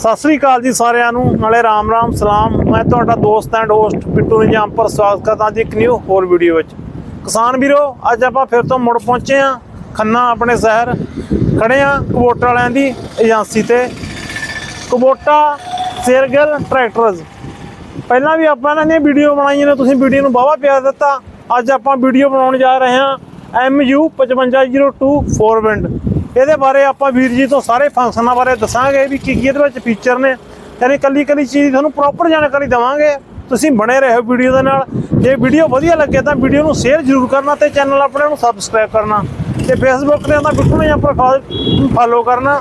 ਸਤਿ ਸ੍ਰੀ ਅਕਾਲ ਜੀ ਸਾਰਿਆਂ ਨੂੰ, ਨਾਲੇ ਰਾਮ ਰਾਮ, ਸਲਾਮ। ਮੈਂ ਤੁਹਾਡਾ ਦੋਸਤ ਐਂਡ ਹੋਸਟ ਪਿੱਟੂ ਨਿਜਾਮਪੁਰ ਸਵਾਗਤ ਕਰਦਾ ਜੀ ਇੱਕ ਨਿਊ ਹੋਰ ਵੀਡੀਓ ਵਿੱਚ। ਕਿਸਾਨ ਵੀਰੋ, ਅੱਜ ਆਪਾਂ ਫਿਰ ਤੋਂ ਮੁੜ ਪਹੁੰਚੇ ਆ ਖੰਨਾ ਆਪਣੇ ਸ਼ਹਿਰ। ਖੜੇ ਆ ਕਬੋਟਾ ਵਾਲਿਆਂ ਦੀ ਏਜੰਸੀ ਤੇ। ਕਬੋਟਾ, ਸੇਰਗਲ, ਟਰੈਕਟਰਸ। ਪਹਿਲਾਂ ਵੀ ਆਪਾਂ ਇਹਨਾਂ ਦੀਆਂ ਵੀਡੀਓ ਬਣਾਈਆਂ ਨੇ, ਤੁਸੀਂ ਵੀਡੀਓ ਨੂੰ ਬਾਵਾ ਪਿਆਰ ਦਿੱਤਾ। ਅੱਜ ਆਪਾਂ ਵੀਡੀਓ ਬਣਾਉਣ ਜਾ ਰਹੇ ਹਾਂ MU 5502 4wind ਇਹਦੇ ਬਾਰੇ ਆਪਾਂ ਵੀਰ ਜੀ ਤੋਂ ਸਾਰੇ ਫੰਕਸ਼ਨਾਂ ਬਾਰੇ ਦੱਸਾਂਗੇ ਵੀ ਕੀ ਕੀ ਇਹਦੇ ਵਿੱਚ ਫੀਚਰ ਨੇ। ਯਾਨੀ ਕੱਲੀ ਕੱਲੀ ਚੀਜ਼ ਦੀ ਤੁਹਾਨੂੰ ਪ੍ਰੋਪਰ ਜਾਣਕਾਰੀ ਦੇਵਾਂਗੇ। ਤੁਸੀਂ ਬਣੇ ਰਹੋ ਵੀਡੀਓ ਦੇ ਨਾਲ। ਜੇ ਵੀਡੀਓ ਵਧੀਆ ਲੱਗੇ ਤਾਂ ਵੀਡੀਓ ਨੂੰ ਸ਼ੇਅਰ ਜ਼ਰੂਰ ਕਰਨਾ ਤੇ ਚੈਨਲ ਆਪਣੇ ਨੂੰ ਸਬਸਕ੍ਰਾਈਬ ਕਰਨਾ। ਤੇ ਫੇਸਬੁੱਕ ਤੇ ਤਾਂ ਬਿੱਟੂ ਨੇ ਪ੍ਰੋਫਾਈਲ ਫਾਲੋ ਕਰਨਾ।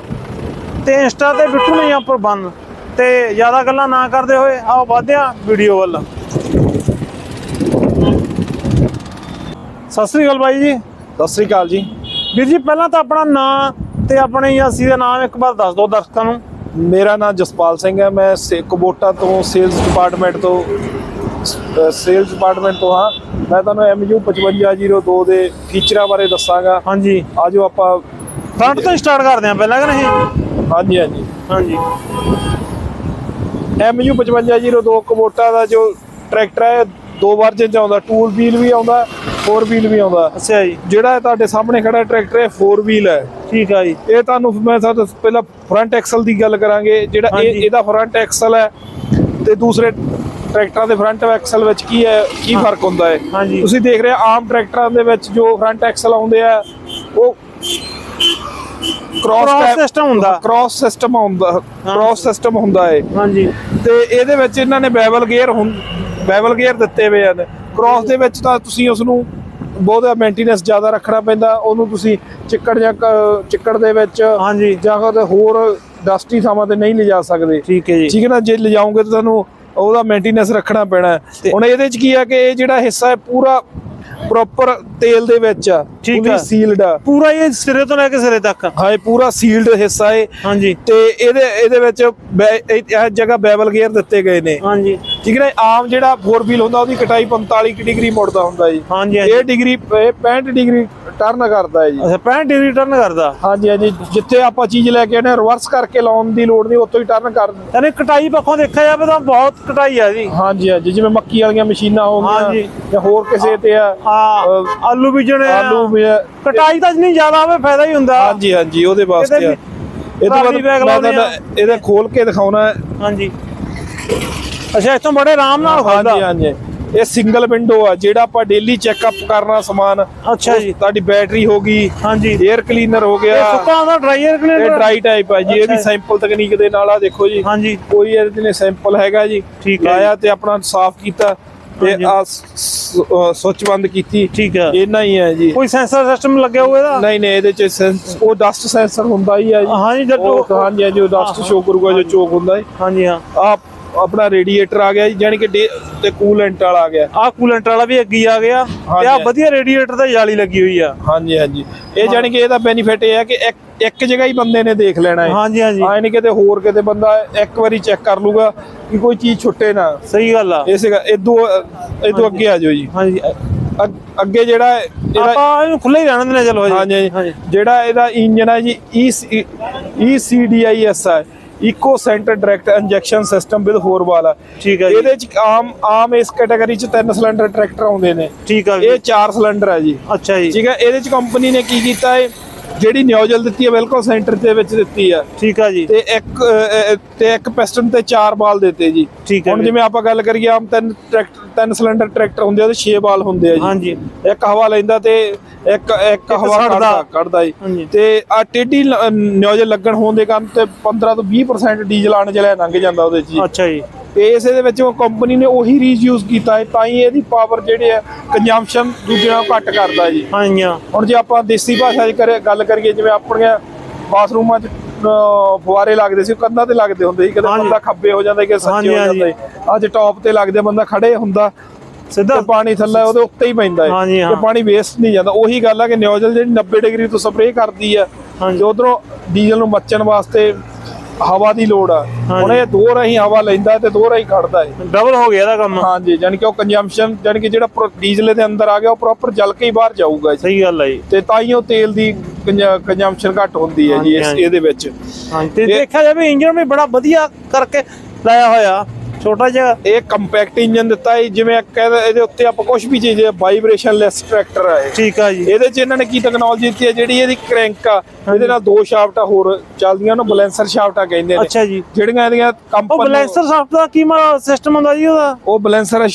ਤੇ ਇੰਸਟਾ ਤੇ ਬਿੱਟੂ ਨੇ ਉੱਪਰ ਬੰਨ ਤੇ ਜ਼ਿਆਦਾ ਗੱਲਾਂ ਨਾ ਕਰਦੇ ਹੋਏ ਆਓ ਵਧਦੇ ਹਾਂ ਵੀਡੀਓ ਵੱਲ। ਸਤਿ ਸ੍ਰੀ ਅਕਾਲ ਬਾਈ ਜੀ। ਸਤਿ ਸ੍ਰੀ ਅਕਾਲ ਜੀ। ਵੀਰ ਜੀ ਪਹਿਲਾਂ ਤਾਂ ਆਪਣਾ ਨਾਂ ਤੇ ਆਪਣੇ ਏਜੰਸੀ ਦਾ ਨਾਮ ਇੱਕ ਵਾਰ ਦੱਸ ਦਿਓ ਦਰਸ਼ਕਾਂ ਨੂੰ। ਮੇਰਾ ਨਾਮ ਜਸਪਾਲ ਸਿੰਘ ਹੈ ਮੈਂ ਕਬੋਟਾ ਤੋਂ ਸੇਲਸ ਡਿਪਾਰਟਮੈਂਟ ਤੋਂ ਸੇਲਸ ਡਿਪਾਰਟਮੈਂਟ ਤੋਂ ਹਾਂ। ਮੈਂ ਤੁਹਾਨੂੰ MU 5502 ਦੇ ਫੀਚਰਾਂ ਬਾਰੇ ਦੱਸਾਂਗਾ। ਹਾਂਜੀ। ਆਜੋ ਆਪਾਂ ਫਰੰਟ ਤੋਂ ਸਟਾਰਟ ਕਰਦੇ ਹਾਂ ਪਹਿਲਾਂ ਕਿ ਨਹੀਂ? ਹਾਂਜੀ ਹਾਂਜੀ। ਹਾਂਜੀ। MU 5502 ਕਬੋਟਾ ਦਾ ਜੋ ਟਰੈਕਟਰ ਹੈ ਦੋ ਵਰਜਨ ਚ ਆਉਂਦਾ ਟੂਲ ਵੀਲ ਵੀ ਆਉਂਦਾ ਫੋਰ ਵੀਲ ਵੀ ਆਉਂਦਾ। ਅੱਛਾ ਜੀ। ਜਿਹੜਾ ਇਹ ਤੁਹਾਡੇ ਸਾਹਮਣੇ ਖੜਾ ਟਰੈਕਟਰ ਹੈ ਫੋਰ ਵੀਲ ਹੈ। ਠੀਕ ਆ ਜੀ। ਇਹ ਤੁਹਾਨੂੰ ਮੈਂ ਤੁਹਾਨੂੰ ਪਹਿਲਾਂ ਫਰੰਟ ਐਕਸਲ ਦੀ ਗੱਲ ਕਰਾਂਗੇ ਜਿਹੜਾ ਇਹ। ਇਹਦਾ ਫਰੰਟ ਐਕਸਲ ਹੈ ਤੇ ਦੂਸਰੇ ਟਰੈਕਟਰਾਂ ਦੇ ਫਰੰਟ ਐਕਸਲ ਵਿੱਚ ਕੀ ਹੈ ਕੀ ਫ਼ਰਕ ਹੁੰਦਾ ਹੈ। ਤੁਸੀਂ ਦੇਖ ਰਹੇ ਆਮ ਟਰੈਕਟਰਾਂ ਦੇ ਵਿੱਚ ਜੋ ਫਰੰਟ ਐਕਸਲ ਆਉਂਦੇ ਆ ਉਹ ਕ੍ਰਾਸ system ਹੁੰਦਾ। ਕ੍ਰਾਸ ਸਿਸਟਮ ਹੁੰਦਾ ਕ੍ਰਾਸ ਸਿਸਟਮ ਹੁੰਦਾ ਹੈ ਹਾਂਜੀ। ਤੇ ਇਹਦੇ ਵਿੱਚ ਇਹਨਾਂ ਨੇ ਬੈਵਲ ਗੇਅਰ ਬੈਵਲ ਗੇਅਰ ਦਿੱਤੇ ਹੋਏ ਹਨ ਕ੍ਰਾਸ ਦੇ ਵਿੱਚ ਤਾਂ ਤੁਸੀਂ ਉਸ ਨੂੰ ਬਹੁਤ ਮੇਨਟੇਨੈਂਸ ਜ਼ਿਆਦਾ ਰੱਖਣਾ ਪੈਂਦਾ ਉਹਨੂੰ ਤੁਸੀਂ ਚਿੱਕੜ ਜਾਂ ਚਿੱਕੜ ਦੇ ਵਿੱਚ ਹਾਂਜੀ। ਜਾਂ ਹੋਰ ਡਸਟੀ ਥਾਵਾਂ ਤੇ ਨਹੀਂ ਲਿਜਾ ਸਕਦੇ। ਠੀਕ ਹੈ ਜੀ। ਠੀਕ ਹੈ ਨਾ ਜੇ ਲਿਜਾਓਗੇ ਤਾਂ ਤੁਹਾਨੂੰ ਉਹਦਾ ਮੇਨਟੇਨੈਂਸ ਰੱਖਣਾ ਪੈਣਾ। ਹੁਣ ਇਹਦੇ ਚ ਕੀ ਆ ਕਿ ਇਹ ਜਿਹੜਾ ਹਿੱਸਾ ਹੈ ਪੂਰਾ ਪ੍ਰੋਪਰ ਤੇਲ ਦੇ ਵਿੱਚ ਆ ਠੀਕ ਪੂਰੀ ਆ। ਸੀਲਡ ਆ। ਪੂਰਾ ਇਹ ਸਿਰੇ ਤੋਂ ਲੈ ਕੇ ਸਿਰੇ ਤੱਕ? ਹਾਂ ਇਹ ਪੂਰਾ ਸੀਲਡ ਹਿੱਸਾ ਹੈ ਹਾਂਜੀ। ਤੇ ਇਹਦੇ ਇਹਦੇ ਵਿੱਚ ਬੈ- ਇਹ ਇਹ ਜਗ੍ਹਾ ਬੈਵਲ ਗੇਅਰ ਦਿੱਤੇ ਗਏ ਨੇ। ਹਾਂਜੀ। ਠੀਕ ਹੈ ਨਾ ਆਮ ਜਿਹੜਾ 4 ਵੀਲ ਹੁੰਦਾ ਉਹਦੀ ਕਟਾਈ 45 ਕੁ ਡਿਗਰੀ ਮੁੜਦਾ ਹੁੰਦਾ ਜੀ। ਹਾਂਜੀ ਇਹ ਡਿਗਰੀ ਇਹ 65 ਡਿਗਰੀ ਟਰਨ ਕਰਦਾ ਹੈ ਜੀ। ਅੱਛਾ 65 ਡਿਗਰੀ ਟਰਨ ਕਰਦਾ? ਹਾਂਜੀ ਹਾਂਜੀ। ਜਿੱਥੇ ਆਪਾਂ ਚੀਜ਼ ਲੈ ਕੇ ਆਨੇ ਰਿਵਰਸ ਕਰਕੇ ਲਾਉਣ ਦੀ ਲੋੜ ਨਹੀਂ ਉੱਥੋਂ ਹੀ ਟਰਨ ਕਰ ਯਾਨੀ ਕਟਾਈ ਪੱਖੋਂ ਦੇਖਿਆ ਜਾਵੇ ਤਾਂ ਬਹੁਤ ਕਟਾਈ ਆ ਜੀ। ਹਾਂਜੀ ਹਾਂਜੀ। ਜਿਵੇਂ ਮੱਕੀ ਵਾਲੀਆਂ ਮਸ਼ੀਨਾਂ ਹੋ ਹਾਂਜੀ। ਜਾਂ ਹੋਰ ਕਿਸੇ ਤੇ ਆ? ਆਲੂ ਬੀਜਣੇ। ਆਲੂ। ਕਟਾਈ ਤਾਂ ਜਿੰਨੀ ਜ਼ਿਆਦਾ ਹੋਵੇ ਫਾਇਦਾ ਹੀ ਹੁੰਦਾ। ਹਾਂਜੀ ਹਾਂਜੀ ਉਹਦੇ ਵਾਸਤੇ ਆ। ਇਹ ਤੋਂ ਬਾਅਦ। ਇਹਦਾ ਖੋਲ ਕੇ ਦਿਖਾਉਣਾ। ਹਾਂਜੀ। ਅੱਛਾ ਇੱਥੋਂ ਬੜੇ ਆਰਾਮ ਨਾਲ ਹਾਂਜੀ ਖੁੱਲਦਾ। ਹਾਂਜੀ ਇਹ ਸਿੰਗਲ ਵਿੰਡੋ ਆ ਜਿਹੜਾ ਆਪਾਂ ਡੇਲੀ ਚੈੱਕਅਪ ਕਰਨਾ ਸਮਾਨ ਅੱਛਾ ਜੀ। ਤੁਹਾਡੀ ਬੈਟਰੀ ਹੋ ਗਈ ਹਾਂਜੀ। 에ਅਰ ਕਲੀਨਰ ਹੋ ਇਹ ਗਿਆ ਸੁੱਕਾ ਹੁੰਦਾ ਡਰਾਈਅਰ ਇਹ ਕਲੀਨਰ ਡਰਾਈ ਟਾਈਪ ਆ ਜੀ ਇਹ ਵੀ। ਸੈਂਪਲ ਤਕਨੀਕ ਦੇ ਨਾਲ ਆ ਦੇਖੋ ਜੀ। ਹਾਂਜੀ। ਕੋਈ ਇਹਦੇ ਨੇ ਸੈਂਪਲ ਹੈਗਾ ਜੀ। ਲਾਇਆ ਤੇ ਆਪਣਾ ਸਾਫ਼ ਕੀਤਾ। ਤੇ। ਆ ਸੁੱਚ ਬੰਦ ਕੀਤੀ। ਠੀਕ ਹੈ ਇੰਨਾ ਹੀ ਹੈ ਜੀ। ਕੋਈ ਸੈਂਸਰ ਸਿਸਟਮ ਲੱਗਿਆ ਹੋਇਆ ਇਹਦਾ? ਨਹੀਂ ਨਹੀਂ ਇਹਦੇ ਚ ਉਹ ਡਸਟ ਸੈਂਸਰ ਹੁੰਦਾ ਹੀ ਹੈ ਜੀ। ਹਾਂਜੀ ਜਦ ਉਹ ਹਾਂਜੀ ਹਾਂਜੀ ਉਹ ਡਸਟ ਸ਼ੋ ਕਰੂਗਾ ਜੋ ਚੋਕ ਹੁੰਦਾ ਹੈ। ਹਾਂਜੀ ਹਾਂ। ਆ ਆਪਣਾ ਰੇਡੀਏਟਰ ਆ ਗਿਆ ਜੀ ਯਾਨੀ ਕਿ ਡੇ- ਤੇ ਕੂਲੈਂਟ ਵਾਲਾ ਆ ਗਿਆ। ਆਹ ਕੂਲੈਂਟ ਵਾਲਾ ਵੀ ਅੱਗੀ ਆ ਗਿਆ ਤੇ ਆ ਹਾਂਜੀ। ਵਧੀਆ ਰੇਡੀਏਟਰ ਤੇ ਜਾਲੀ ਲੱਗੀ ਹੋਈ ਆ। ਹਾਂਜੀ ਹਾਂਜੀ। ਇਹ ਯਾਨੀ ਕਿ ਇਹਦਾ ਬੈਨੀਫਿਟ ਇਹ ਹੈ ਕਿ ਇੱਕ ਇੱਕ ਜਗ੍ਹਾ ਹੀ ਬੰਦੇ ਨੇ ਦੇਖ ਲੈਣਾ ਹੈ ਹਾਂਜੀ ਹਾਂਜੀ। ਆਏ ਨਹੀਂ ਕਿਤੇ ਹੋਰ ਕਿਤੇ ਬੰਦਾ ਇੱਕ ਵਾਰੀ ਚੈੱਕ ਕਰ ਲੂਗਾ ਕਿ ਕੋਈ ਚੀਜ਼ ਛੁੱਟੇ ਨਾ। ਸਹੀ ਗੱਲ ਆ। ਇਸੇ ਇਦੋਂ ਇਦੋਂ ਅੱਗੇ ਆ ਜਾਓ ਜੀ। ਹਾਂਜੀ। ਅੱਗ- ਅੱਗੇ ਜਿਹੜਾ ਹੈ ਇਹਦਾ ਆਪਾਂ ਇਹਨੂੰ ਖੁੱਲੇ ਹੀ ਰਹਿਣ ਦਿੰਦੇ ਚਲੋ ਜੀ। ਹਾਂਜੀ ਹਾਂਜੀ। ਜਿਹੜਾ ਇਹਦਾ ਇੰਜਨ ਹੈ ਜੀ E ECDIS ਹੈ eco centre direct injection system with 4 valve ਹੈ ਠੀਕ ਹੈ ਜੀ। ਇਹਦੇ ਚ ਆਮ ਆਮ ਇਸ ਕੈਟਾਗਰੀ ਚ ਤਿੰਨ ਸਿਲੰਡਰ ਟਰੈਕਟਰ ਆਉਂਦੇ ਨੇ। ਠੀਕ ਜੀ। ਇਹ ਚਾਰ ਸਿਲੰਡਰ ਹੈ ਜੀ। ਅੱਛਾ ਜੀ। ਠੀਕ ਹੈ ਇਹਦੇ ਚ ਕੰਪਨੀ ਨੇ ਕੀ ਕੀਤਾ ਹੈ ਜਿਹੜੀ ਨਿਊਜ਼ਲ ਦਿੱਤੀ ਹੈ ਬਿਲਕੁਲ ਸੈਂਟਰ ਦੇ ਵਿੱਚ ਦਿੱਤੀ ਹੈ। ਠੀਕ ਆ ਜੀ। ਤੇ ਇੱਕ ਅਹ, ਤੇ ਇੱਕ ਪਿਸਟਨ ਤੇ ਚਾਰ ਬਾਲ ਦਿੱਤੇ ਜੀ। ਠੀਕ ਹੈ ਹੁਣ ਜੀ। ਜਿਵੇਂ ਆਪਾਂ ਗੱਲ ਕਰੀਏ ਆਮ ਤਿੰਨ ਟਰੈਕਟਰ ਤਿੰਨ ਸਿਲੰਡਰ ਟਰੈਕਟਰ ਹੁੰਦੇ ਆ ਉਹਦੇ 6 ਬਾਲ ਹੁੰਦੇ ਆ ਜੀ। ਹਾਂਜੀ। ਇੱਕ ਹਵਾ ਲੈਂਦਾ ਤੇ ਇੱਕ ਇੱਕ ਹਵਾ ਛੱਡਦਾ। ਕੱਢਦਾ ਕੱਢਦਾ ਜੀ। ਤੇ ਆ ਟੇਢੀ ਨਿਊਜ਼ਲ ਲੱਗਣ ਹੋਣ ਦੇ ਕਾਰਨ ਤੇ 15 ਤੋਂ 20% ਡੀਜ਼ਲ ਆਣ ਚਲਿਆ ਲੰਘ ਜਾਂਦਾ ਉਹਦੇ ਚ ਜੀ। ਅੱਛਾ ਜੀ। ਤੇ ਇਸੇ ਦੇ ਵਿੱਚ ਉਹ ਕੰਪਨੀ ਨੇ ਉਹੀ ਰੀਯੂਜ਼ ਕੀਤਾ ਹੈ ਤਾਂ ਹੀ ਇਹਦੀ ਪਾਵਰ ਜਿਹੜੇ ਆ ਕੰਜੰਪਸ਼ਨ ਦੂਜੇ ਨਾਲੋਂ ਘੱਟ ਕਰਦਾ ਜੀ ਹਾਂਜੀ ਹੁਣ ਜੇ ਆਪਾਂ ਦੇਸੀ ਭਾਸ਼ਾ 'ਚ ਕਰੇ ਗੱਲ ਕਰੀਏ ਜਿਵੇਂ ਆਪਣੀਆਂ ਬਾਥਰੂਮਾਂ 'ਚ ਫੁਆਰੇ ਲੱਗਦੇ ਸੀ ਕੰਧਾਂ ਤੇ ਲੱਗਦੇ ਹੁੰਦੇ ਸੀ ਕਦੇ। ਬੰਦਾ ਖੱਬੇ ਹੋ ਜਾਂਦਾ ਕਿ ਸੱਜੇ ਹਾਂਜੀ, ਹੋ। ਜਾਂਦਾ। ਅੱਜ ਟੌਪ ਤੇ ਲੱਗਦੇ ਬੰਦਾ ਖੜੇ ਹੁੰਦਾ ਸਿੱਧਾ ਪਾਣੀ ਥੱਲੇ ਉਹਦੇ ਉੱਤੇ ਹੀ ਪੈਂਦਾ ਹੈ ਹਾਂ। ਤੇ ਪਾਣੀ ਵੇਸਟ ਨਹੀਂ ਜਾਂਦਾ ਉਹੀ ਗੱਲ ਆ ਕਿ ਨਿਊਜ਼ਲ ਜਿਹੜੀ 90 ਡਿਗਰੀ ਤੋਂ ਸਪਰੇਅ ਕਰਦੀ ਆ ਹਾਂਜੀ। ਤੇ ਉਧਰੋਂ ਡੀਜ਼ਲ ਨੂੰ ਮੱਚਣ ਵਾਸਤੇ ਹਵਾ ਦੀ ਲੋੜ ਆ। ਹੁਣ ਇਹ ਦੋ ਰਾਹੀਂ ਹਵਾ ਲੈਂਦਾ ਤੇ ਦੋ ਰਾਹੀਂ ਖੜਦਾ ਹੈ ਡਬਲ ਹੋ ਗਿਆ ਇਹਦਾ ਕੰਮ। ਹਾਂਜੀ ਯਾਨੀ ਕਿ ਉਹ ਕੰਜੰਪਸ਼ਨ ਯਾਨੀ ਕਿ ਜਿਹੜਾ ਡੀਜ਼ਲ ਦੇ ਅੰਦਰ ਆ ਗਿਆ ਉਹ ਪ੍ਰੋਪਰ ਜਲ ਕੇ ਹੀ ਬਾਹਰ ਜਾਊਗਾ ਸਹੀ ਗੱਲ ਹੈ ਜੀ। ਤੇ ਤਾਂ ਹੀ ਉਹ ਤੇਲ ਦੀ ਕੰਜੰਪਸ਼ਨ ਘੱਟ ਹੁੰਦੀ ਹੈ ਜੀ ਇਸ ਇਹਦੇ ਵਿੱਚ। ਹਾਂਜੀ ਤੇ ਦੇਖਿਆ ਜਾਵੇ ਇੰਜਨ ਵੀ ਬੜਾ ਵਧੀਆ ਕਰਕੇ ਲਾਇਆ ਹੋਇਆ। ਛੋਟਾ ਜਿਹਾ। ਇਹ ਕੰਪੈਕਟ ਇੰਜਨ ਦਿੱਤਾ ਹੈ ਜਿਵੇਂ ਕਹਿੰਦੇ ਇਹਦੇ ਉੱਤੇ ਆਪਾਂ ਕੁਝ ਵੀ ਚੀਜ਼ ਵਾਈਬ੍ਰੇਸ਼ਨ ਲੈਸ ਟਰੈਕਟਰ ਆ ਇਹ। ਠੀਕ ਆ ਜੀ। ਇਹਦੇ 'ਚ ਇਹਨਾਂ ਨੇ ਕੀ ਟੈਕਨੋਲੋਜੀ ਦਿੱਤੀ ਹੈ ਜਿਹੜੀ ਇਹਦੀ ਕ੍ਰੈਂਕ ਆ ਇਹਦੇ ਨਾਲ ਦੋ ਸ਼ਾਫਟਾਂ ਹੋਰ ਚੱਲਦੀਆਂ ਉਹਨੂੰ ਬੈਲੈਂਸਰ ਸ਼ਾਫਟਾਂ ਕਹਿੰਦੇ ਨੇ। ਅੱਛਾ ਜੀ। ਜਿਹੜੀਆਂ ਇਹਦੀਆਂ ਉਹ ਕੰਪਨੀ ਬਲੈਂਸਰ ਸਾਫਟ ਦਾ ਕੀ ਸਿਸਟਮ ਹੁੰਦਾ ਜੀ ਉਹਦਾ? ਉਹ ਬੈਲੈਂਸਰ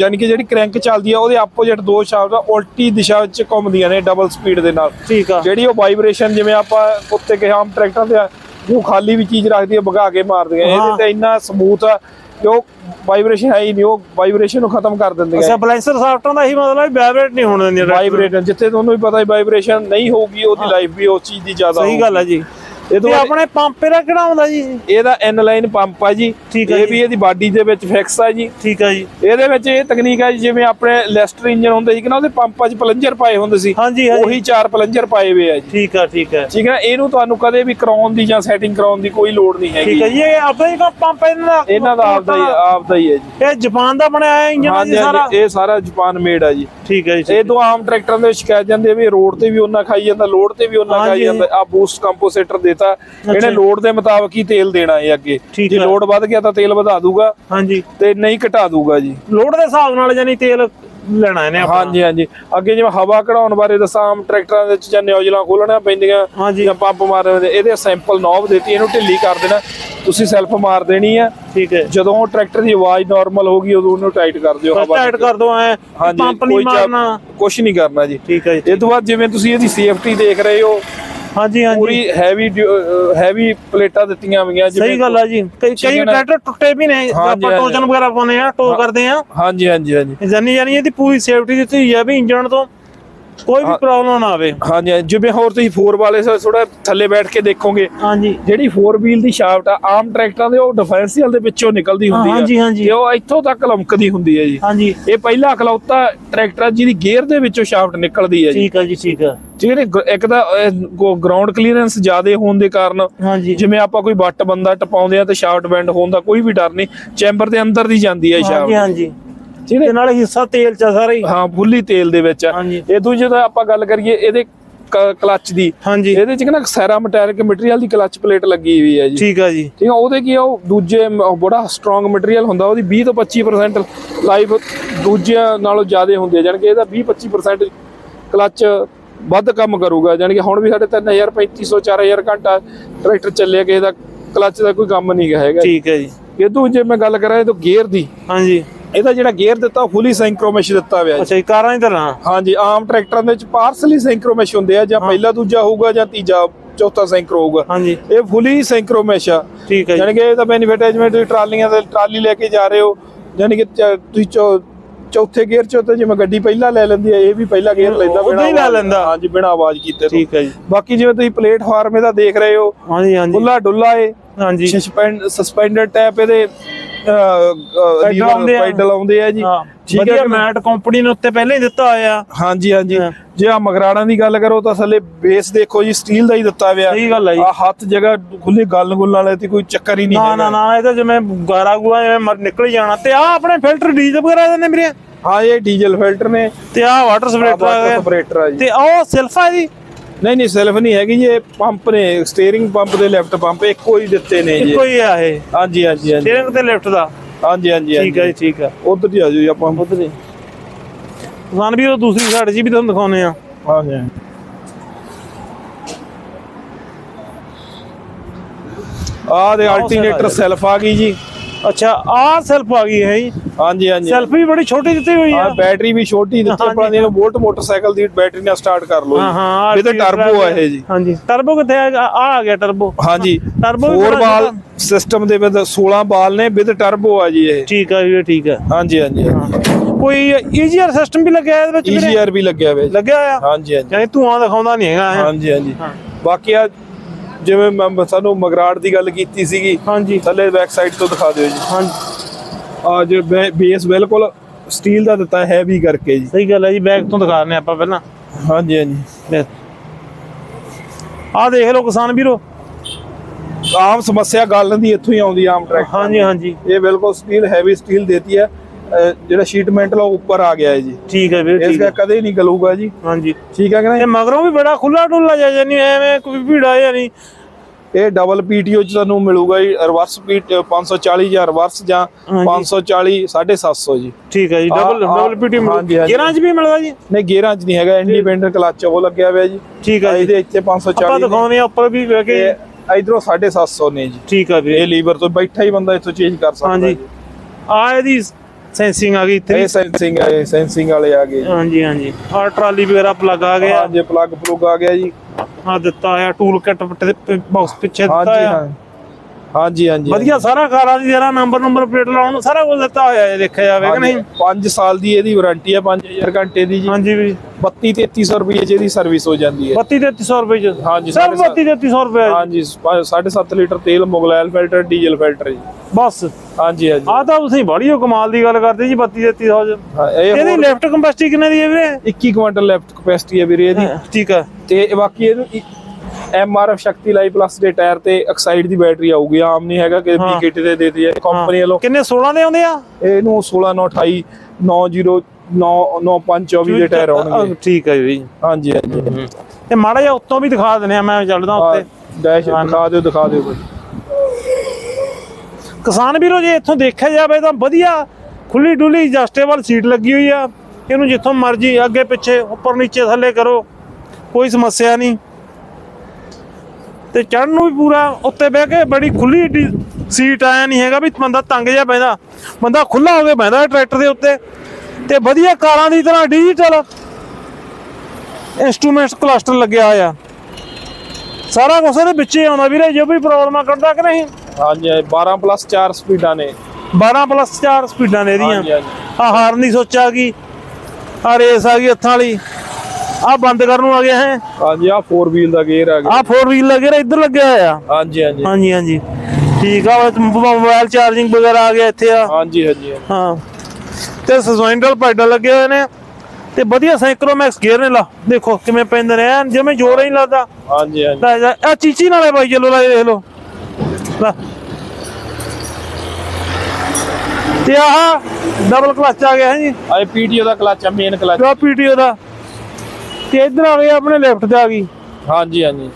ਯਾਨੀ ਕਿ ਜਿਹੜੀ ਕ੍ਰੈਂਕ ਚੱਲਦੀ ਆ ਉਹਦੇ ਆਪੋਜ਼ਿਟ ਦੋ ਸ਼ਾਫਟਾਂ ਉਲਟੀ ਦਿਸ਼ਾ ਵਿੱਚ ਘੁੰਮਦੀਆਂ ਨੇ ਡਬਲ ਸਪੀਡ ਦੇ ਨਾਲ। ਠੀਕ ਆ। ਜਿਹੜੀ ਉਹ ਵਾਈਬ੍ਰੇਸ਼ਨ ਜਿਵੇਂ ਆਪਾਂ ਉੱਤੇ ਕਿ ਆਮ ਟਰੈਕਟਰ ਤੇ ਆ, ਉਹ ਖਾਲੀ ਵੀ ਚੀਜ਼ ਰੱਖਦੀ ਹੈ ਭਗਾ ਕੇ ਮਾਰਦੀਆਂ ਹਾਂ। ਇਹਦੇ ਤੇ ਇੰਨਾ ਸਮੂਥ ਆ ਕਿ ਉਹ ਵਾਈਬ੍ਰੇਸ਼ਨ ਹੈ ਹੀ ਨਹੀਂ ਉਹ ਵਾਈਬ੍ਰੇਸ਼ਨ ਨੂੰ ਖਤਮ ਕਰ ਦਿੰਦੀਆਂ ਅੱਛਾ ਬਲੈਂਸਰ ਸਾਫਟਾਂ ਦਾ ਇਹੀ ਮਤਲਬ ਹੈ ਵਾਈਬ੍ਰੇਟ ਨਹੀਂ ਹੋਣ ਦਿੰਦੀ ਵਾਈਬ੍ਰੇਸ਼ਨ ਜਿੱਥੇ ਤੁਹਾਨੂੰ ਵੀ ਪਤਾ ਹੈ ਵਾਈਬ੍ਰੇਸ਼ਨ ਨਹੀਂ ਹੋਊਗੀ ਉਹਦੀ ਲਾਈਫ ਵੀ ਉਸ ਚੀਜ਼ ਦੀ ਜ਼ਿਆਦਾ ਸਹੀ ਗੱਲ ਹੈ ਜੀ। ਇਹ ਤੋਂ ਆਪਣੇ ਪੰਪ ਇਹਦਾ ਕਿਹੜਾ ਹੁੰਦਾ ਜੀ। ਇਹਦਾ ਐਨ ਲਾਈਨ ਪੰਪ ਆ ਜੀ। ਠੀਕ ਆ ਇਹ। ਵੀ ਇਹਦੀ ਬਾਡੀ ਦੇ ਵਿੱਚ ਫਿਕਸ ਆ ਜੀ। ਠੀਕ ਆ ਜੀ। ਇਹਦੇ ਵਿੱਚ ਇਹ ਤਕਨੀਕ ਆ ਜੀ, ਜਿਵੇਂ ਆਪਣੇ ਲੈਸਟਰ ਇੰਜਨ ਹੁੰਦੇ ਸੀ ਕਿ ਨਾ ਉਹਦੇ ਪੰਪਾਂ 'ਚ ਪਲੰਜਰ ਪਾਏ ਹੁੰਦੇ ਸੀ। ਹਾਂਜੀ ਉਹੀ ਚਾਰ ਪਲੰਜਰ ਪਾਏ ਹੋਏ ਆ ਜੀ। ਠੀਕ ਆ ਠੀਕ ਹੈ ਠੀਕ ਨਾ ਇਹਨੂੰ ਤੁਹਾਨੂੰ ਕਦੇ ਵੀ ਕਰਾਉਣ ਦੀ ਜਾਂ ਸੈਟਿੰਗ ਕਰਾਉਣ ਦੀ ਕੋਈ ਲੋੜ ਨਹੀਂ ਹੈਗੀ। ਠੀਕ ਹੈ ਜੀ ਇਹ ਆਪਦਾ ਹੀ ਪੰਪ ਇਹਨਾਂ ਦਾ। ਇਹਨਾਂ ਦਾ ਆਪਦਾ ਹੀ ਆਪਦਾ ਹੀ ਹੈ ਜੀ। ਇਹ ਜਾਪਾਨ ਦਾ ਬਣਿਆ ਹੋਇਆ ਇੰਜਨ ਆ ਜੀ ਹਾਂਜੀ ਸਾਰਾ। ਇਹ ਸਾਰਾ ਜਾਪਾਨ ਮੇਡ ਆ ਜੀ। ਠੀਕ ਹੈ ਜੀ ਇਹ ਤੋਂ ਆਮ ਟਰੈਕਟਰਾਂ ਦੇ ਸ਼ਿਕਾਇਤ ਜਾਂਦੇ ਆ ਵੀ ਰੋਡ ਤੇ ਵੀ ਉਹਨਾਂ ਖਾਈ ਜਾਂਦਾ ਲੋਡ ਤੇ ਵੀ ਉਹਨਾਂ ਖਾਈ। ਜਾਂਦਾ ਆ ਬੂਸਟ ਕੰਪੋਸੇਟਰ ਦੇਤਾ ਇਹਨੇ ਲੋਡ ਦੇ ਮੁਤਾਬਕ ਹੀ ਤੇਲ ਦੇਣਾ ਹੈ ਅੱਗੇ। ਜੇ ਹੈ। ਲੋਡ ਵੱਧ ਗਿਆ ਤਾਂ ਤੇਲ ਵਧਾ ਦੂਗਾ ਹਾਂਜੀ। ਤੇ ਨਹੀਂ ਘਟਾ ਦੂਗਾ ਜੀ। ਲੋਡ ਦੇ ਹਿਸਾਬ ਨਾਲ ਜਾਨੀ ਤੇਲ ਲੈਣਾ ਇਹਨੇ ਆਪਣਾ। ਹਾਂਜੀ ਹਾਂਜੀ। ਅੱਗੇ ਜਿਵੇਂ ਹਵਾ ਕਢਾਉਣ ਬਾਰੇ ਦੱਸਾਂ ਆਮ ਟਰੈਕਟਰਾਂ ਦੇ ਵਿੱਚ ਜਾਂ ਨਿਊਜ਼ਲਾਂ ਖੋਲਣੀਆਂ ਪੈਂਦੀਆਂ ਜਾਂ ਪੰਪ ਮਾਰਨੇ ਇਹਦੇ ਸੈਂਪਲ ਨੌਬ ਦਿੱਤੀ ਇਹਨੂੰ ਢਿੱਲੀ ਕਰ ਦੇਣਾ। ਤੁਸੀਂ ਸੈਲਫ ਮਾਰ ਦੇਣੀ ਆ। ਠੀਕ ਹੈ। ਜਦੋਂ ਟਰੈਕਟਰ ਦੀ ਆਵਾਜ਼ ਨਾਰਮਲ ਹੋਗੀ ਉਦੋਂ ਉਹਨੂੰ ਟਾਈਟ ਕਰ ਦਿਓ ਹਵਾ ਟਾਈਟ ਕਰ ਦੋ ਐ ਪੰਪ ਨਹੀਂ ਮਾਰਨਾ। ਕੁਝ ਨਹੀਂ ਕਰਨਾ ਜੀ। ਠੀਕ ਹੈ ਜੀ ਇਹ ਤੋਂ ਬਾਅਦ ਜਿਵੇਂ ਤੁਸੀਂ ਇਹਦੀ ਸੇਫਟੀ ਦੇਖ ਰਹੇ ਹੋ ਹਾਂਜੀ ਹਾਂਜੀ। ਪੂਰੀ ਹੈਵੀ ਹੈਵੀ ਪਲੇਟਾਂ ਦਿੱਤੀਆਂ ਹੋਈਆਂ ਸਹੀ ਗੱਲ ਆ ਜੀ। ਕਈ ਕਈ? ਟਰੈਕਟਰ ਟੁੱਟੇ ਵੀ ਨੇ ਆਪਾਂ। ਟੋਜਨ ਵਗੈਰਾ ਪਾਉਂਦੇ ਆ ਟੋ ਕਰਦੇ ਆ ਹਾਂਜੀ ਹਾਂਜੀ ਹਾਂਜੀ। ਜਾਨੀ ਜਾਨੀ ਇਹਦੀ ਪੂਰੀ ਸੇਫਟੀ ਦਿੱਤੀ ਹੋਈ ਆ ਵੀ ਇੰਜਨ ਤੋਂ। ਕੋਈ ਵੀ ਪ੍ਰੋਬਲਮ ਨਾ ਆਵੇ। ਹਾਂਜੀ ਹਾਂਜੀ। ਜਿਵੇਂ ਹੋਰ ਤੁਸੀਂ 4 ਵਾਲੇ ਥੋੜਾ ਥੱਲੇ ਬੈਠ ਕੇ ਦੇਖੋਗੇ। ਹਾਂਜੀ। ਜਿਹੜੀ 4 ਵੀਲ ਦੀ ਸ਼ਾਫਟ ਆ ਆਮ ਟਰੈਕਟਰਾਂ ਦੇ ਉਹ ਡਿਫੈਂਸੀਅਲ ਦੇ ਵਿੱਚੋਂ ਨਿਕਲਦੀ ਹੁੰਦੀ ਆ। ਹਾਂਜੀ ਹਾਂਜੀ। ਤੇ ਉਹ ਇੱਥੋਂ ਤੱਕ ਲਮਕਦੀ ਹੁੰਦੀ ਹੈ ਜੀ। ਹਾਂਜੀ। ਇਹ ਪਹਿਲਾ ਇਕਲੌਤਾ ਟਰੈਕਟਰ ਆ ਜਿਹਦੀ ਗੇਅਰ ਦੇ ਵਿੱਚੋਂ ਸ਼ਾਫਟ ਨਿਕਲਦੀ ਹੈ ਜੀ। ਠੀਕ ਆ ਜੀ ਠੀਕ ਆ। ਜਿਹੜੇ ਗ- ਇੱਕ ਤਾਂ ਗਰਾਊਂਡ ਕਲੀਅਰੈਂਸ ਜ਼ਿਆਦਾ ਹੋਣ ਦੇ ਕਾਰਨ ਹਾਂਜੀ। ਜਿਵੇਂ ਆਪਾਂ ਕੋਈ ਬੱਟ ਬੰਦਾ ਟਪਾਉਂਦੇ ਆ ਤੇ ਸ਼ਾਫਟ ਬੈਂਡ ਹੋਣ ਦਾ ਕੋਈ ਵੀ ਡਰ ਨਹੀਂ ਚੈਂਬਰ ਦੇ ਅੰਦਰ ਦੀ ਜਾਂਦੀ ਹੈ ਹਾਂਜੀ ਸ਼ਾਫਟ ਹਾਂਜੀ ਹੈ ਤੇ ਨਾਲ ਹਿੱਸਾ ਤੇਲ ਚ ਆ ਸਾਰਾ ਹੀ। ਹਾਂ ਫੁੱਲੀ ਤੇਲ ਦੇ ਵਿੱਚ ਆ। ਹਾਂਜੀ। ਇਹ ਦੂਜੇ ਦਾ ਆਪਾਂ ਗੱਲ ਕਰੀਏ ਇਹਦੇ ਕਲਚ ਦੀ ਹਾਂਜੀ। ਇਹਦੇ ਚ ਨਾ ਸੈਰਾ ਮਟੈਰਿਕ ਮਟੀਰੀਅਲ ਦੀ ਕਲਚ ਪਲੇਟ ਲੱਗੀ ਹੋਈ ਹੈ ਜੀ। ਠੀਕ ਆ ਜੀ। ਠੀਕ ਆ ਉਹਦੇ ਕੀ ਆ ਉਹ ਦੂਜੇ ਮ- ਉਹ ਬੜਾ ਸਟਰੋਂਗ ਮਟੀਰੀਅਲ ਹੁੰਦਾ ਉਹਦੀ 20 ਤੋਂ 25% ਲਾਈਫ ਦੂਜਿਆਂ ਨਾਲੋਂ ਜ਼ਿਆਦਾ ਹੁੰਦੀ ਹੈ। ਜਾਣੀ ਕਿ ਇਹਦਾ 20 25% ਕਲਚ ਵੱਧ ਕੰਮ ਕਰੂਗਾ। ਜਾਣੀ ਕਿ ਹੁਣ ਵੀ ਸਾਡੇ 3000 3500 4000 ਘੰਟਾ ਟਰੈਕਟਰ ਚੱਲਿਆ ਕਿਸੇ ਦਾ ਕਲਚ ਦਾ ਕੋਈ ਕੰਮ ਨਹੀਂ ਹੈਗਾ ਠੀਕ ਹੈ ਜੀ। ਇਹ ਤੋਂ ਜੇ ਮੈਂ ਗੱਲ ਕਰਾਂ ਇਹ ਤੋਂ ਗੇਅਰ ਦੀ। ਹਾਂਜੀ। ਇਹਦਾ ਜਿਹੜਾ ਗੇਅਰ ਦਿੱਤਾ ਫੁੱਲੀ ਸੈਂਕਰੋਮੈਸ਼ ਦਿੱਤਾ ਹੋਇਆ ਅੱਛਾ ਜੀ ਕਾਰਾਂ ਦੀ ਤਰ੍ਹਾਂ? ਹਾਂਜੀ ਆਮ ਟਰੈਕਟਰਾਂ ਦੇ ਵਿੱਚ ਪਾਰਸਲੀ ਸੈਂਕਰੋਮੈਸ਼ ਹੁੰਦੇ ਆ ਜਾਂ ਪਹਿਲਾ ਦੂਜਾ ਹੋਊਗਾ ਜਾਂ ਤੀਜਾ ਚੌਥਾ ਸੈਂਕਰੋ ਹੋਊਗਾ। ਹਾਂਜੀ। ਇਹ ਫੁੱਲੀ ਸੈਂਕਰੋਮੈਸ਼ ਆ। ਠੀਕ ਹੈ ਯਾਨੀ ਕਿ ਇਹਦਾ ਬੈਨੀਫਿਟ ਹੈ ਜਿਵੇਂ ਤੁਸੀਂ ਟਰਾਲੀਆਂ ਤੇ ਟਰਾਲੀ ਲੈ ਕੇ ਜਾ ਰਹੇ ਹੋ। ਯਾਨੀ ਕਿ ਤੁਸੀਂ ਚੌਥੇ ਗੇਅਰ ਚ ਤਾਂ ਜਿਵੇਂ ਗੱਡੀ ਪਹਿਲਾਂ ਲੈ ਲੈਂਦੀ ਹੈ ਇਹ ਵੀ ਪਹਿਲਾ ਗੇਅਰ ਲੈਂਦਾ ਉਦਾਂ ਹੀ ਲੈ ਲੈਂਦਾ। ਹਾਂਜੀ ਬਿਨਾ ਆਵਾਜ਼ ਕੀਤੇ। ਠੀਕ ਹੈ ਜੀ। ਬਾਕੀ ਜਿਵੇਂ ਤੁਸੀਂ ਪਲੇਟਫਾਰਮ ਇਹਦਾ ਦੇਖ ਰਹੇ ਹੋ ਹਾਂਜੀ ਹਾਂਜੀ। ਖੁੱਲਾ ਡੁੱਲਾ ਏ ਹਾਂਜੀ। ਸਸਪੈਂਡ ਸਸਪੈਂਡਡ ਟੈਪ ਇਹਦੇ। ਪੈਡਲ ਆਉਂਦੇ ਆ। ਪੈਡਲ ਆਉਂਦੇ ਆ ਜੀ। ਹਾਂ। ਠੀਕ ਹੈ ਵਧੀਆ ਕਿ- ਮੈਟ ਕੰਪਨੀ ਨੇ ਉੱਤੇ ਪਹਿਲਾਂ ਹੀ ਦਿੱਤਾ ਹੋਇਆ। ਹਾਂਜੀ ਹਾਂਜੀ। ਹਾਂ। ਜੇ ਆ ਮਗਰਾੜਾਂ ਦੀ ਗੱਲ ਕਰੋ ਤਾਂ ਥੱਲੇ ਬੇਸ ਦੇਖੋ ਜੀ ਸਟੀਲ ਦਾ ਹੀ ਦਿੱਤਾ ਹੋਇਆ। ਸਹੀ ਗੱਲ ਹੈ ਜੀ। ਆ ਹੱਥ ਜਗ੍ਹਾ ਖੁੱਲੀ ਗੱਲ ਗੁੱਲ ਵਾਲੇ ਤੇ ਕੋਈ ਚੱਕਰ ਹੀ ਨਹੀਂ ਨਾ ਹੈਗਾ। ਨਾ ਨਾ ਇਹ ਤਾਂ ਜਿਵੇਂ ਗਾਰਾ ਗੂਆ ਜਿਵੇਂ ਮਰ ਨਿਕਲ ਹੀ ਜਾਣਾ। ਤੇ ਆ ਆਪਣੇ ਫਿਲਟਰ ਡੀਜ਼ਲ ਵਗੈਰਾ ਦੇ ਨੇ ਵੀਰੇ। ਹਾਂ ਇਹ ਡੀਜ਼ਲ ਫਿਲਟਰ ਨੇ। ਤੇ ਆ ਵਾਟਰ ਸਪਰੇਟਰ ਆ ਗਿਆ ਸਪਰੇਟਰ ਆ ਜੀ। ਤੇ ਉਹ ਸਿਲਫਾ ਜੀ। ਨਹੀਂ ਨਹੀਂ ਸੈਲਫ ਨਹੀਂ ਹੈਗੀ ਜੀ ਇਹ ਪੰਪ ਨੇ ਸਟੀਅਰਿੰਗ ਪੰਪ ਦੇ ਲੈਫਟ ਪੰਪ ਇੱਕੋ ਹੀ ਦਿੱਤੇ ਨੇ ਜੀ। ਇੱਕੋ ਹੀ ਆ ਇਹ? ਹਾਂਜੀ ਹਾਂਜੀ ਹਾਂਜੀ। ਸਟੀਅਰਿੰਗ ਤੇ ਲੈਫਟ ਦਾ? ਹਾਂਜੀ ਹਾਂਜੀ ਠੀਕ ਹੈ ਜੀ ਠੀਕ ਹੈ ਉਧਰ ਹੀ ਆ ਜਾਓ ਜੀ ਆਪਾਂ। ਉਧਰ ਹੀ ਕਿਸਾਨ ਵੀ ਉਹ ਦੂਸਰੀ ਸਾਈਡ ਜੀ ਵੀ ਤੁਹਾਨੂੰ ਦਿਖਾਉਨੇ ਆ। ਹਾਂਜੀ ਆ ਦੇ ਅਲਟਰਨੇਟਰ ਸੈਲਫ ਆ ਗਈ ਜੀ। ਅੱਛਾ ਆ ਸੈਲਫ ਆ ਗਈ ਹੈ ਜੀ। ਹਾਂਜੀ ਹਾਂਜੀ। ਸੈਲਫ ਵੀ ਬੜੀ ਛੋਟੀ ਦਿੱਤੀ ਹੋਈ ਆ। ਆ ਬੈਟਰੀ ਵੀ ਛੋਟੀ ਦਿੱਤੀ ਆਪਾਂ ਨੇ ਵੋਲਟ ਮੋਟਰਸਾਈਕਲ ਦੀ ਬੈਟਰੀ ਨਾਲ ਸਟਾਰਟ ਕਰ ਲਓ ਹਾਂ ਹਾਂ ਇਹ ਤੇ ਟਰਬੋ ਆ ਇਹ ਜੀ। ਹਾਂਜੀ। ਟਰਬੋ ਕਿੱਥੇ ਆ? ਆ ਗਿਆ ਟਰਬੋ ਹਾਂਜੀ। ਟਰਬੋ ਵੀ 4 ਬੜਾ ਬਾਲ। ਸਿਸਟਮ ਦੇ ਵਿੱਚ 16 ਬਾਲ ਨੇ ਵਿਦ ਟਰਬੋ ਆ ਜੀ ਇਹ। ਠੀਕ ਆ ਜੀ ਠੀਕ ਆ। ਹਾਂਜੀ ਹਾਂਜੀ ਕੋਈ ਈਜ਼ੀਅਰ ਸਿਸਟਮ ਵੀ ਲੱਗਿਆ ਇਹਦੇ ਵਿੱਚ ਈਜੀਆਰ ਵੀ ਲੱਗਿਆ ਹੋਇਆ ਲੱਗਿਆ ਹੋਇਆ? ਹਾਂਜੀ ਹਾਂਜੀ। ਯਾਨੀ ਧੂਆਂ ਦਿਖਾਉਂਦਾ ਨਹੀਂ ਹੈਗਾ। ਹਾਂਜੀ ਹਾਂਜੀ। ਹਾਂ। ਬਾਕੀ ਆ ਜਿਵੇਂ ਮੈਂ ਸਾਨੂੰ ਮਗਰਾੜ ਦੀ ਗੱਲ ਕੀਤੀ ਸੀਗੀ ਹਾਂਜੀ। ਥੱਲੇ ਬੈਕ ਸਾਈਡ ਤੋਂ ਦਿਖਾ ਦਿਓ ਜੀ। ਹਾਂਜੀ। ਆ ਜੋ ਬੇਸ ਬਿਲਕੁਲ ਸਟੀਲ ਦਾ ਦਿੱਤਾ ਹੈਵੀ ਕਰਕੇ ਜੀ। ਸਹੀ ਗੱਲ ਹੈ ਜੀ ਬੈਕ ਤੋਂ ਦਿਖਾ ਰਹੇ ਆਪਾਂ ਪਹਿਲਾਂ। ਹਾਂਜੀ ਹਾਂਜੀ। ਆ ਦੇਖ ਲਓ ਕਿਸਾਨ ਵੀਰੋ। ਆਮ ਸਮੱਸਿਆ ਗੱਲ ਦੀ ਇੱਥੋਂ ਹੀ ਆਉਂਦੀ ਆਮ ਟਰੈਕਟਰ ਹਾਂਜੀ ਹਾਂਜੀ। ਇਹ ਬਿਲਕੁਲ ਸਟੀਲ ਹੈਵੀ ਸਟੀਲ ਦੇਤੀ ਹੈ। ਜਿਹੜਾ ਸ਼ੀਟ ਮੈਂਟਲ ਉਹ ਉੱਪਰ ਆ ਗਿਆ ਹੈ ਜੀ। ਠੀਕ ਹੈ ਵੀਰੇ ਇਸ ਦਾ ਕਦੇ ਨਹੀਂ ਗਲੂਗਾ ਜੀ। ਹਾਂਜੀ। ਠੀਕ ਹੈ ਕਿ ਇਹ ਨਹੀਂ ਮਗਰੋਂ ਵੀ ਬੜਾ ਖੁੱਲਾ ਡੁੱਲਾ ਜਾ ਜਾਨੀ ਐਵੇਂ ਕੋਈ ਭੀੜਾ ਜਾਂ ਨਹੀਂ। ਇਹ ਡਬਲ ਪੀਟੀਓ ਚ ਤੁਹਾਨੂੰ ਮਿਲੂਗਾ ਜੀ ਰਿਵਰਸ ਪੀਟ 540 ਜਾਂ ਰਿਵਰਸ ਜਾਂ ਹਾਂਜੀ। 540 750 ਜੀ। ਠੀਕ ਹੈ ਜੀ ਡਬਲ ਡਬਲ ਪੀਟੀ। ਗੇਰਾਂ 'ਚ ਵੀ ਮਿਲਦਾ ਜੀ? ਨਹੀਂ ਗੇਅਰਾਂ ਚ ਨਹੀਂ ਹੈਗਾ ਇੰਡੀਪੈਂਡੈਂਟ ਕਲਚ ਉਹ ਲੱਗਿਆ ਹੋਇਆ ਜੀ। ਠੀਕ ਹੈ ਜੀ। ਇਹਦੇ ਇੱਥੇ ਆਪਾਂ 540 ਨੇ। ਦਿਖਾਉਂਦੇ ਆ ਉੱਪਰ ਵੀ ਕੇ। ਇਧਰੋਂ 750 ਨੇ ਜੀ। ਠੀਕ ਹੈ ਇਹ ਵੀਰੇ ਲੀਵਰ ਤੋਂ ਬੈਠਾ ਹੀ ਬੰਦਾ ਇੱਥੋਂ ਚੇਂਜ ਕਰ ਸਕਦਾ ਹਾਂਜੀ। ਆ ਇਹਦੀ ਸੈਂਸਿੰਗ ਆ ਗਈ ਇੱਥੇ ਇਹ ਸੈਂਸਿੰਗ ਹੈ ਸੈਂਸਿੰਗ ਵਾਲੇ ਆ ਗਏ ਜੀ। ਹਾਂਜੀ ਹਾਂਜੀ। ਆ ਟਰਾਲੀ ਵਗੈਰਾ ਪਲੱਗ ਆ ਗਿਆ। ਹਾਂ ਜੇ ਪਲੱਗ ਪਲੁੱਗ ਆ ਗਿਆ ਜੀ। ਆ ਦਿੱਤਾ ਆ ਟੂਲ ਕਿੱਟ ਬਾਕਸ ਪਿੱਛੇ ਦਿੱਤਾ ਹਾਂਜੀ ਆ ਹਾਂ। ਹਾਂਜੀ ਹਾਂਜੀ ਵਧੀਆ ਸਾਰਾ ਕਾਰਾਂ ਦੀ ਜਰਾ ਨੰਬਰ ਨੰਬਰ ਪਲੇਟ ਲਾਉਣ ਸਾਰਾ ਕੁਝ ਦਿੱਤਾ ਹੋਇਆ ਹੈ ਦੇਖਿਆ ਜਾਵੇ ਕਿ ਨਹੀਂ? 5 ਸਾਲ ਦੀ ਇਹਦੀ ਵਾਰੰਟੀ ਹੈ 5000 ਘੰਟੇ ਦੀ ਜੀ। ਹਾਂਜੀ ਵੀ। 32 3300 ਰੁਪਏ ਚ ਇਹਦੀ ਸਰਵਿਸ ਹੋ ਜਾਂਦੀ ਹੈ। 32 3300 ਰੁਪਏ ਚ? ਹਾਂਜੀ, ਸਾਢੇ 32 3300 ਰੁਪਏ ਹਾਂਜੀ 7.5 ਲੀਟਰ ਤੇਲ ਮੁਗਲੈਲ ਫਿਲਟਰ ਡੀਜ਼ਲ ਫਿਲਟਰ ਜੀ। ਬਸ। ਹਾਂਜੀ ਹਾਂਜੀ। ਆ ਤਾਂ ਤੁਸੀਂ ਬੜੀ ਓ ਕਮਾਲ ਦੀ ਗੱਲ ਕਰਦੇ ਜੀ 32 3300 ਚ। ਹਾਂ, ਇਹ ਇਹਦੀ ਲੈਫਟ ਕੰਪੈਸਿਟੀ ਕਿੰਨੇ ਦੀ ਹੈ ਵੀਰੇ? 21 ਕੁਇੰਟਲ ਲੈਫਟ ਕਪੈਸਿਟੀ ਹੈ ਵੀਰੇ ਇਹਦੀ। ਠੀਕ ਹੈ। ਤੇ ਬਾਕੀ ਇਹਨੂੰ ਐਮਆਰਐਫ ਸ਼ਕਤੀ ਲਾਈ ਪਲੱਸ ਦੇ ਟਾਇਰ ਤੇ ਐਕਸਾਈਡ ਦੀ ਬੈਟਰੀ ਆਊਗੀ ਆਮ ਨਹੀਂ ਹੈਗਾ ਕਿ ਦੇ ਦੇ ਦਿੱਤੀ ਹੈ। ਕੰਪਨੀ ਵੱਲੋਂ। ਕਿੰਨੇ 16 ਦੇ ਆਉਂਦੇ ਆ? ਇਹਨੂੰ 16 9 28 90 9 9524 ਦੇ ਟਾਇਰ ਆਉਣਗੇ। ਠੀਕ ਹੈ ਜੀ। ਹਾਂਜੀ ਹਾਂਜੀ। ਤੇ ਮਾੜਾ ਜਿਹਾ ਉੱਤੋਂ ਵੀ ਦਿਖਾ ਦਿੰਦੇ ਆ ਮੈਂ ਚੱਲਦਾ ਉੱਤੇ। ਡੈਸ਼ ਦਿਖਾ ਦਿਓ ਦਿਖਾ ਦਿਓ ਕੋਈ। ਕਿਸਾਨ ਵੀਰੋ ਜੇ ਇੱਥੋਂ ਦੇਖਿਆ ਜਾਵੇ ਤਾਂ ਵਧੀਆ ਖੁੱਲੀ ਡੁੱਲੀ ਐਡਜਸਟੇਬਲ ਸੀਟ ਲੱਗੀ ਹੋਈ ਆ। ਇਹਨੂੰ ਜਿੱਥੋਂ ਮਰਜ਼ੀ ਅੱਗੇ ਪਿੱਛੇ ਉੱਪਰ ਨੀਚੇ ਥੱਲੇ ਕਰੋ। ਕੋਈ ਸਮੱਸਿਆ ਨਹੀਂ। ਤੇ ਚੜਨ ਨੂੰ ਵੀ ਪੂਰਾ ਉੱਤੇ ਬਹਿ ਕੇ ਬੜੀ ਖੁੱਲੀ ਸੀਟ ਆਇਆ ਨਹੀਂ ਹੈਗਾ ਵੀ ਬੰਦਾ ਤੰਗ ਜਿਹਾ ਬੈਂਦਾ ਬੰਦਾ ਖੁੱਲਾ ਹੋ ਕੇ ਬੈਂਦਾ ਟਰੈਕਟਰ ਦੇ ਉੱਤੇ। ਤੇ ਵਧੀਆ ਕਾਰਾਂ ਦੀ ਤਰ੍ਹਾਂ ਡਿਜੀਟਲ ਇੰਸਟਰੂਮੈਂਟਸ ਕਲਸਟਰ ਲੱਗਿਆ ਹੋਇਆ ਸਾਰਾ ਕੁਝ ਇਹਦੇ ਵਿੱਚ ਹੀ ਆਉਂਦਾ ਵੀਰੇ ਜੇ ਕੋਈ ਪ੍ਰੋਬਲਮ ਕੱਢਦਾ ਕਿ ਨਹੀਂ? ਹਾਂਜੀ ਹਾਂਜੀ, 12 ਪਲੱਸ 4 ਸਪੀਡਾਂ ਨੇ। 12 ਪਲੱਸ 4 ਸਪੀਡਾਂ ਨੇ ਇਹਦੀਆਂ। ਆ ਹਾਰਨ ਦੀ ਸੋਚ ਆ ਗਈ। ਆ ਰੇਸ ਆ ਗਈ ਹੱਥਾਂ ਵਾਲੀ। ਆ ਬੰਦ ਕਰਨ ਨੂੰ ਆ ਗਿਆ ਹੈ? ਹਾਂਜੀ ਆ 4 ਵੀਲ ਦਾ ਗੇਅਰ ਆ ਗਿਆ। ਆ 4 ਵੀਲ ਲੱਗੇ ਰ ਇੱਧਰ ਲੱਗਿਆ ਹੋਇਆ? ਹਾਂਜੀ ਹਾਂਜੀ। ਹਾਂਜੀ ਹਾਂਜੀ। ਠੀਕ ਆ ਮੋਬਾਈਲ ਚਾਰਜਿੰਗ ਵਗੈਰਾ ਆ ਗਿਆ ਇੱਥੇ ਆ। ਹਾਂਜੀ ਹਾਂਜੀ ਹਾਂ। ਤੇ ਸਸਪੈਂਡਲ ਪੈਡਲ ਲੱਗੇ ਹੋਏ ਨੇ। ਤੇ ਵਧੀਆ ਸਾਈਕਲੋਮੈਕਸ ਗੇਅਰ ਨੇ ਲਾ। ਦੇਖੋ ਕਿਵੇਂ ਪੈਂਦੇ ਨੇ। ਐਨ ਜਿਵੇਂ ਜ਼ੋਰ ਹੀ ਨਹੀਂ ਲੱਗਦਾ। ਹਾਂਜੀ ਹਾਂਜੀ। ਆ ਚੀਚੀ ਨਾਲੇ ਬਾਈ ਚਲੋ ਲੈ ਦੇਖ ਲਓ। ਲੈ। ਤੇ ਆਹ ਡਬਲ ਕਲਚ ਆ ਗਿਆ ਹੈ ਜੀ। ਆ ਪੀਟੀਓ ਦਾ ਕਲਚ ਆ ਮੇਨ ਕਲਚ ਆ ਪੀਟੀਓ ਦਾ। ਤੇ ਇੱਧਰ ਆ ਗਏ ਆਪਣੇ ਲੈਫਟ ਤੇ ਆ ਗਈ। ਹਾਂਜੀ ਹਾਂਜੀ।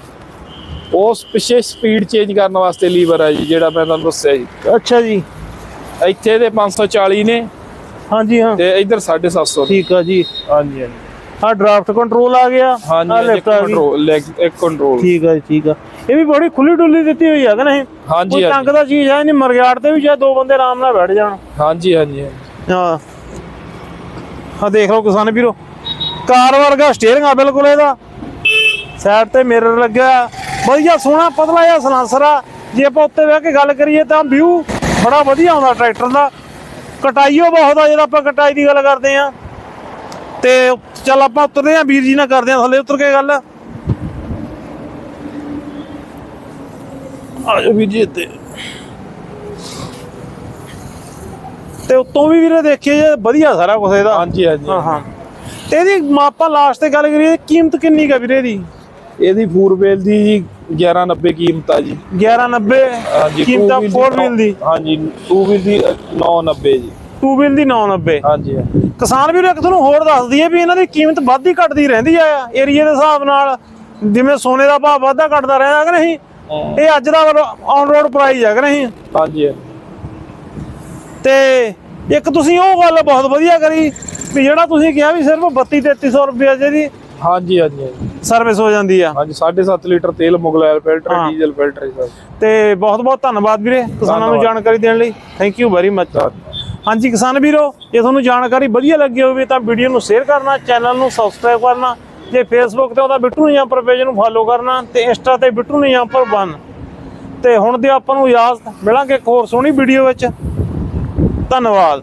ਉਸ ਪਿੱਛੇ ਸਪੀਡ ਚੇਂਜ ਕਰਨ ਵਾਸਤੇ ਲੀਵਰ ਆ ਜੀ ਜਿਹੜਾ ਮੈਂ ਤੁਹਾਨੂੰ ਦੱਸਿਆ ਜੀ। ਅੱਛਾ ਜੀ। ਇੱਥੇ ਦੇ 540 ਨੇ। ਹਾਂਜੀ ਹਾਂ। ਤੇ ਇੱਧਰ 750 ਨੇ। ਠੀਕ ਆ ਜੀ। ਹਾਂਜੀ ਹਾਂਜੀ। ਆ ਡਰਾਫਟ ਕੰਟਰੋਲ ਆ ਗਿਆ। ਹਾਂਜੀ ਆ ਲੈਫਟ ਆ ਕੰਟਰੋਲ ਇੱਕ ਕੰਟਰੋਲ ਠੀਕ ਆ ਠੀਕ ਆ। ਇਹ ਵੀ ਬੜੀ ਖੁੱਲੀ ਡੁੱਲੀ ਦਿੱਤੀ ਹੋਈ ਆ ਕਿ ਨਹੀਂ? ਹਾਂਜੀ ਕੋਈ ਤੰਗ ਦਾ ਚੀਜ਼ ਹੈ ਨਹੀਂ ਮਰਗਿਆੜ ਤੇ ਵੀ ਜੇ ਦੋ ਬੰਦੇ ਆਰਾਮ ਨਾਲ ਬੈਠ ਜਾਣ। ਹਾਂਜੀ ਹਾਂਜੀ। ਹਾਂ। ਆ ਦੇਖ ਲਓ ਕਿਸਾਨ ਵੀਰੋ। ਕਾਰ ਵਰਗਾ ਸਟੀਅਰਿੰਗ ਆ ਬਿਲਕੁਲ ਇਹਦਾ। ਸਾਈਡ ਤੇ ਮਿਰਰ ਲੱਗਿਆ ਵਧੀਆ ਸੋਹਣਾ ਪਤਲਾ ਜਿਹਾ ਸਲਾਂਸਰ ਆ। ਜੇ ਆਪਾਂ ਉੱਤੇ ਬਹਿ ਕੇ ਗੱਲ ਕਰੀਏ ਤਾਂ ਵਿਊ ਬੜਾ ਵਧੀਆ ਆਉਂਦਾ ਟਰੈਕਟਰ ਦਾ। ਕਟਾਈਓ ਬਹੁਤ ਆ ਜਦੋਂ ਆਪਾਂ ਕਟਾਈ ਦੀ ਗੱਲ ਕਰਦੇ ਆ ਤੇ ਚੱਲ ਆਪਾਂ ਉਤਰਦੇ ਆ ਵੀਰ ਜੀ ਨਾਲ ਕਰਦੇ ਆ ਥੱਲੇ ਉਤਰ ਕੇ ਗੱਲ। ਆਜੋ ਵੀਰ ਜੀ ਇੱਥੇ। ਤੇ ਉੱਤੋਂ ਵੀ ਵੀਰੇ ਦੇਖੀਏ ਜੇ ਵਧੀਆ ਸਾਰਾ ਕੁਝ ਇਹਦਾ। ਹਾਂਜੀ ਹਾਂਜੀ। ਹਾਂ ਹਾਂ। ਤੇ ਇਹਦੀ ਆਪਾਂ ਲਾਸਟ ਤੇ ਗੱਲ ਕਰੀਏ ਕੀਮਤ ਕਿੰਨੀ ਕਾ ਵੀਰੇ ਦੀ ਇਹਦੀ ਫੂਰ ਵੇਲ ਦੀ ਜੀ 1190 ਕੀਮਤ ਆ ਜੀ। 1190 ਹਾਂਜੀ ਕੀਮਤ 4 ਵੀਲ ਦੀ ਹਾਂਜੀ 2 ਵੀਲ ਦੀ 990 ਜੀ। 2 ਵੀਲ ਦੀ 990 ਹਾਂਜੀ। ਕਿਸਾਨ ਵੀਰੋ ਇੱਕ ਤੁਹਾਨੂੰ ਹੋਰ ਦੱਸ ਦਈਏ ਵੀ ਇਹਨਾਂ ਦੀ ਕੀਮਤ ਵੱਧਦੀ ਘਟਦੀ ਰਹਿੰਦੀ ਆ ਏਰੀਏ ਦੇ ਹਿਸਾਬ ਨਾਲ। ਜਿਵੇਂ ਸੋਨੇ ਦਾ ਭਾਅ ਵੱਧਦਾ ਘਟਦਾ ਰਹਿੰਦਾ ਕਿ ਨਹੀਂ? ਇਹ ਅੱਜ ਦਾ ਔਨ ਰੋਡ ਪ੍ਰਾਈਸ ਹੈ ਕਿ ਨਹੀਂ? ਹਾਂਜੀ। ਤੇ ਇੱਕ ਤੁਸੀਂ ਉਹ ਗੱਲ ਬਹੁਤ ਵਧੀਆ ਕਰੀ ਵੀ ਜਿਹੜਾ ਤੁਸੀਂ ਕਿਹਾ ਵੀ ਸਿਰਫ 32 3300 ਰੁਪਏ ਜਿਹਦੀ ਹਾਂਜੀ ਹਾਂਜੀ ਹਾਂਜੀ। ਸਰਵਿਸ ਹੋ ਜਾਂਦੀ ਆ। ਹਾਂਜੀ 7.5 ਲੀਟਰ ਤੇਲ ਮੁਗਲੈਲ ਫਿਲਟਰ ਹਾਂ। ਡੀਜ਼ਲ ਫਿਲਟਰ ਹੀ ਸਭ ਤੇ ਬਹੁਤ ਬਹੁਤ ਧੰਨਵਾਦ ਵੀਰੇ ਕਿਸਾਨਾਂ ਨੂੰ। ਜਾਣਕਾਰੀ ਦੇਣ ਲਈ। ਥੈਂਕ ਯੂ ਵੈਰੀ ਮਚ ਹਾਂਜੀ ਕਿਸਾਨ ਵੀਰੋ ਜੇ ਤੁਹਾਨੂੰ ਜਾਣਕਾਰੀ ਵਧੀਆ ਲੱਗੀ ਹੋਵੇ ਤਾਂ ਵੀਡੀਓ ਨੂੰ ਸ਼ੇਅਰ ਕਰਨਾ ਚੈਨਲ ਨੂੰ ਸਬਸਕ੍ਰਾਈਬ ਕਰਨਾ ਜੇ ਫੇਸਬੁੱਕ ਤੇ ਉਹਦਾ ਬਿੱਟੂ ਨਿਜਾਂਪਰ ਪੇਜ ਨੂੰ ਫਾਲੋ ਕਰਨਾ ਤੇ ਇੰਸਟਾ ਤੇ ਬਿੱਟੂ ਨਿਜਾਂਪਰ 1 ਤੇ ਹੁਣ ਦੇ ਆਪਾਂ ਨੂੰ ਇਜਾਜ਼ਤ ਮਿਲਾਂਗੇ ਇੱਕ ਹੋਰ ਸੋਹਣੀ ਵੀਡੀਓ ਵਿੱਚ। ਧੰਨਵਾਦ।